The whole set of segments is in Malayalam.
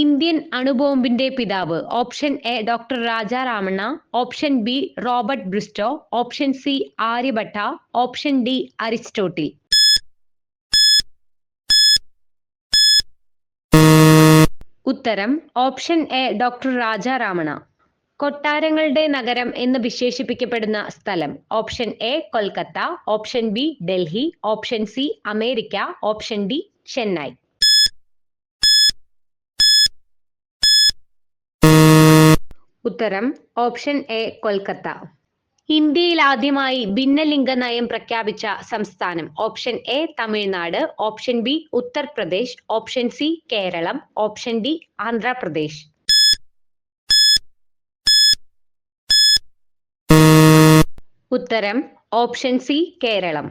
ഇന്ത്യൻ അണുബോംബിന്റെ പിതാവ്. Option A doctor Raja Ramanna option B Robert Bristow option C Aryabhata option D Aristotle. ഉത്തരം ഓപ്ഷൻ എ ഡോക്ടർ രാജാരാമണ കൊട്ടാരങ്ങളുടെ നഗരം എന്ന് വിശേഷിപ്പിക്കപ്പെടുന്ന സ്ഥലം. Option A Kolkata option B Delhi option C America option D Chennai. ഉത്തരം ഓപ്ഷൻ എ കൊൽക്കത്ത. ഇന്ത്യയിൽ ആദ്യമായി ഭിന്നലിംഗ നയം പ്രഖ്യാപിച്ച സംസ്ഥാനം option A Tamil Nadu option B Uttar Pradesh option C Keralam option D Andhra Pradesh. ഉത്തരം option C Keralam.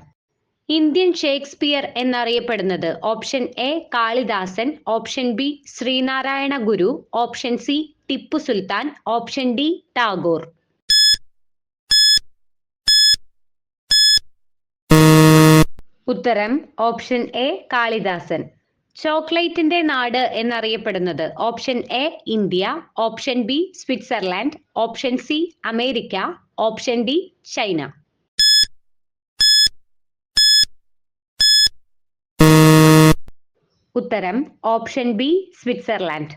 Indian Shakespeare എന്നറിയപ്പെടുന്നത് option A Kalidasan option B Sree Narayana Guru option C Tipu Sultan option D Tagore. ഉത്തരം ഓപ്ഷൻ എ കാളിദാസൻ. ചോക്ലേറ്റിന്റെ നാട് എന്നറിയപ്പെടുന്നത് option A India option B Switzerland option C America option D China. ഉത്തരം ഓപ്ഷൻ ബി സ്വിറ്റ്സർലാൻഡ്.